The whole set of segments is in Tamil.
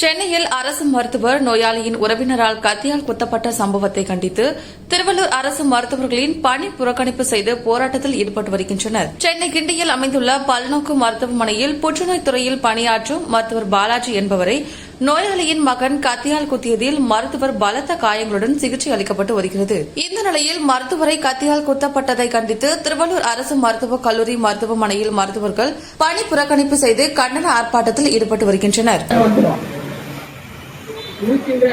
சென்னையில் அரசு மருத்துவர் நோயாளியின் உறவினரால் கத்தியால் குத்தப்பட்ட சம்பவத்தை கண்டித்து திருவள்ளூர் அரசு மருத்துவர்களின் பணி புறக்கணிப்பு செய்து போராட்டத்தில் ஈடுபட்டு வருகின்றனர். சென்னை கிண்டியில் அமைந்துள்ள பல்நோக்கு மருத்துவமனையில் புற்றுநோய் துறையில் பணியாற்றும் மருத்துவர் பாலாஜி என்பவரை நோயாளியின் மகன் கத்தியால் குத்தியதில் மருத்துவர் பலத்த காயங்களுடன் சிகிச்சை அளிக்கப்பட்டு வருகிறது. இந்த நிலையில் மருத்துவரை கத்தியால் குத்தப்பட்டதை கண்டித்து திருவள்ளூர் அரசு மருத்துவக் கல்லூரி மருத்துவமனையில் மருத்துவர்கள் பணி புறக்கணிப்பு செய்து கண்டன ஆர்ப்பாட்டத்தில் ஈடுபட்டு வருகின்றனர். இருக்கின்ற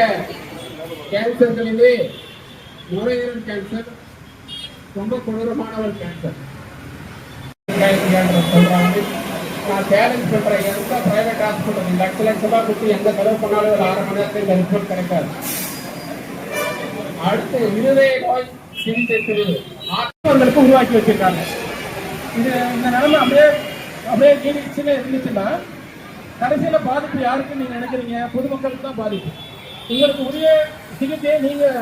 கேன்சர்களிலே நுரையீரல் கேன்சர் ரொம்ப கொடூரமான ஒரு கேன்சர் சொல்றாங்க நான் சேலஞ்ச் பண்றேன். எந்த பிரைவேட் ஹாஸ்பிட்டல் லட்ச லட்ச ரூபாய் கொடுத்து எந்த செலவு பண்ணாலும் ஒரு அரை மணி நேரத்தில் ரிப்போர்ட் கிடைக்காது. அடுத்து இருதய நோய் சிகிச்சை பிரிவு ஆத்மங்களுக்கு உருவாக்கி வச்சிருக்காங்க. இது இந்த நிலைமை அப்படியே அப்படியே நீடிச்சுன்னு இருந்துச்சுன்னா கடைசியில் பாதிப்பு யாருக்குன்னு நீங்கள் நினைக்கிறீங்க? பொதுமக்களுக்கு தான் பாதிப்பு. உங்களுக்கு உரிய சிகிச்சையை நீங்கள்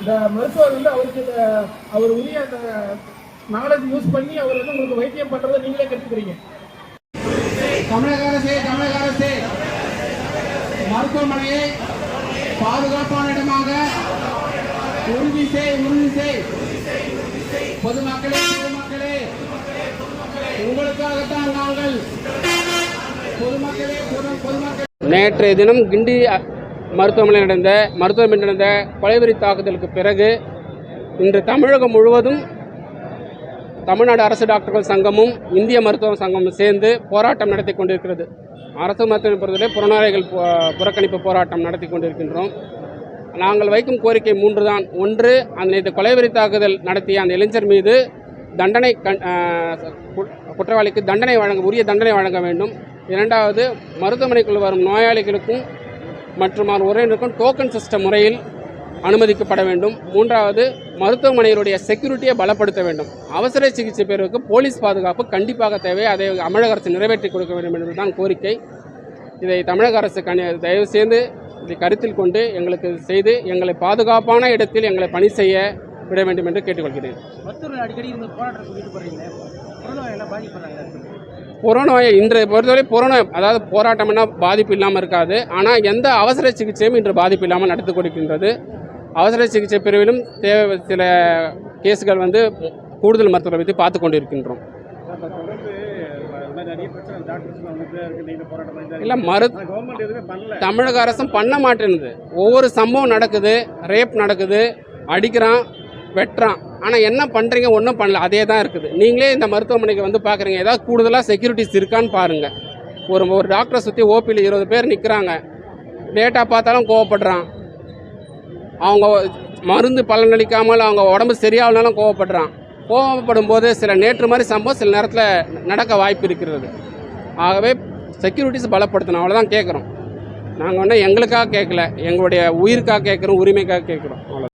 இந்த மருத்துவர் வந்து அவருக்கு இந்த அவர் உரிய அந்த நாலேஜ் யூஸ் பண்ணி அவர் வந்து உங்களுக்கு வைத்தியம் பண்ணுறதை நீங்களே கற்றுக்கிறீங்க தமிழக அரசே தமிழக அரசே மருத்துவமனையை பாதுகாப்பான இடமாக உறுதி செய் உறுதி செய். பொதுமக்களே பொதுமக்களே உங்களுக்காகத்தான் நாங்கள் நேற்றைய தினம் கிண்டி மருத்துவமனையில் நடந்த மருத்துவமனையில் நடந்த கொலைவெறி தாக்குதலுக்கு பிறகு இன்று தமிழகம் முழுவதும் தமிழ்நாடு அரசு டாக்டர்கள் சங்கமும் இந்திய மருத்துவ சங்கமும் சேர்ந்து போராட்டம் நடத்தி கொண்டிருக்கிறது. அரசு மருத்துவமனை பொறுத்தவரை புறநோயாளிகள் புறக்கணிப்பு போராட்டம் நடத்தி கொண்டிருக்கின்றோம். நாங்கள் வைக்கும் கோரிக்கை மூன்று தான். ஒன்று அந்த நேற்று கொலைவெறி தாக்குதல் நடத்திய அந்த இளைஞர் மீது தண்டனை கண்- குற்றவாளிக்கு தண்டனை வழங்க உரிய தண்டனை வழங்க வேண்டும். இரண்டாவது மருத்துவமனைக்குள் வரும் நோயாளிகளுக்கும் மற்றும் அவர் உறவினருக்கும் டோக்கன் சிஸ்டம் முறையில் அனுமதிக்கப்பட வேண்டும். மூன்றாவது மருத்துவமனைகளுடைய செக்யூரிட்டியை பலப்படுத்த வேண்டும். அவசர சிகிச்சை பெறுவதற்கு போலீஸ் பாதுகாப்பு கண்டிப்பாக தேவை. அதை தமிழக அரசு நிறைவேற்றி கொடுக்க வேண்டும் என்பதுதான் கோரிக்கை. இதை தமிழக அரசு கணி தயவு செய்து இதை கருத்தில் கொண்டு எங்களுக்கு செய்து எங்களை பாதுகாப்பான இடத்தில் எங்களை பணி செய்ய விட வேண்டும் என்று கேட்டுக்கொள்கிறேன். மருத்துவர்கள் புறநோயை இன்று பொறுத்தவரை புறநோய் அதாவது போராட்டம்னா பாதிப்பு இல்லாமல் இருக்காது. ஆனால் எந்த அவசர சிகிச்சையும் இன்று பாதிப்பு இல்லாமல் நடத்தி கொடுக்கின்றது அவசர சிகிச்சை பிரிவிலும் தேவை சில கேஸுகள் வந்து கூடுதல் மருத்துவரை வைத்து பார்த்து கொண்டிருக்கின்றோம். இல்லை மரு தமிழக அரசும் பண்ண மாட்டேங்குது ஒவ்வொரு சம்பவம் நடக்குது ரேப் நடக்குது அடிக்கிறான் வெட்டுறான். ஆனால் என்ன பண்ணுறீங்க ஒன்றும் பண்ணல. அதே தான் இருக்குது. நீங்களே இந்த மருத்துவமனைக்கு வந்து பார்க்குறீங்க ஏதாவது கூடுதலாக செக்யூரிட்டிஸ் இருக்கான்னு பாருங்கள் ஒரு ஒரு டாக்டரை சுற்றி ஓபியில் இருபது பேர் நிற்கிறாங்க லேட்டாக பார்த்தாலும் கோவப்படுறான். அவங்க மருந்து பலனளிக்காமல் அவங்க உடம்பு சரியாகலனாலும் கோவப்படுறான். கோவப்படும் போது சில நேற்று மாதிரி சம்பவம் சில நேரத்தில் நடக்க வாய்ப்பு இருக்கிறது. ஆகவே செக்யூரிட்டிஸ் பலப்படுத்தணும். அவ்வளோதான் கேட்குறோம் நாங்கள் ஒன்றும் எங்களுக்காக கேட்கல எங்களுடைய உயிருக்காக கேட்குறோம் உரிமைக்காக கேட்குறோம் அவ்வளோ